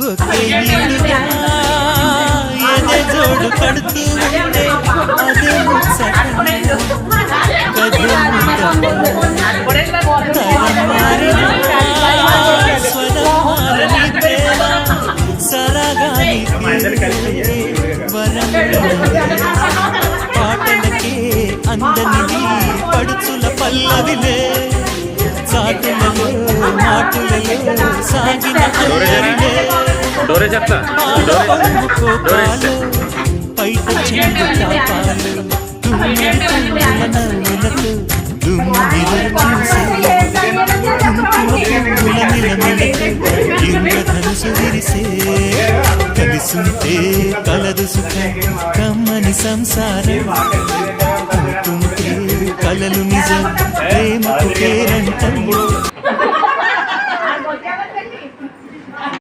ఒకే నీడుగా ఎదే జోడు పడుతూ ఉంటే అదే ముచ్చట పాటలకే అందనిది పడుచుల పల్లవిలే సాగిన అల్లరిలే డోరే చెప్తా ఇంద్రధనుసు విరిసే కలిసుంటే కలదు సుఖం కమ్మని సంసారం కలలు నిజం ప్రేమకు